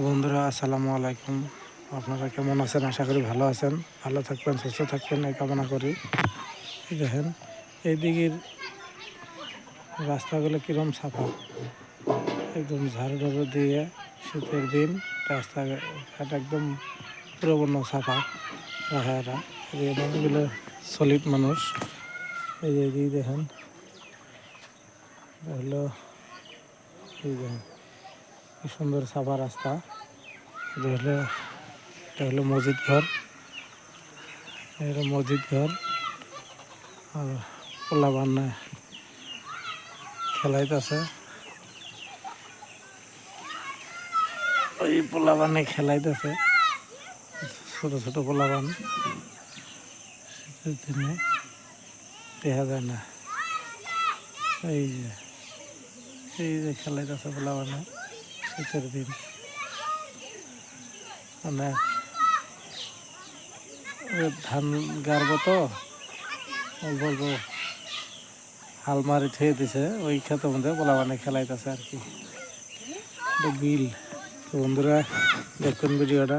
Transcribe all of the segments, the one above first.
বন্ধুরা, আসসালামু আলাইকুম। আপনারা কেমন আছেন? আশা করি ভালো আছেন। ভালো থাকবেন, সুস্থ থাকবেন, এই কামনা করি। দেখেন, এই দিকের রাস্তাগুলো কিরম সাফা। একদম ঝাড়ু টাড়ু দিয়ে শীতের দিন রাস্তাঘাট একদম পুরোপূর্ণ সাফা। এরা এদিকে মানুষগুলো সলিড মানুষ। এই যে দেখেন হলো এই দেখেন। সুন্দর সাফা রাস্তা এটা হলো এটা হলো মসজিদ ঘর এটা মসজিদ ঘর আর পোলা বান্না খেলাইতেছে ওই পোলা বানে খেলাইতেছে ছোট ছোট পোলা বান দেখা যায় না। এই যে এই যে খেলাইতেছে পোলা বানে দিন। মানে ধান গাড়ব তো অল্প অল্প হাল মারি থুয়ে দিছে, ওই ক্ষেতের মধ্যে পোলা বানে খেলাইতেছে আর কি। বিল। তো বন্ধুরা দেখবেন ভিডিওটা,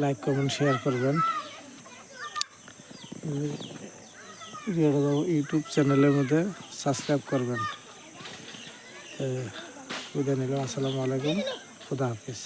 লাইক, কমেন্ট, শেয়ার করবেন। ভিডিওটা ইউটিউব চ্যানেলের মধ্যে সাবস্ক্রাইব করবেন। বিদায় নিলাম। আসসালামু আলাইকুম। খুদা হাফিজ।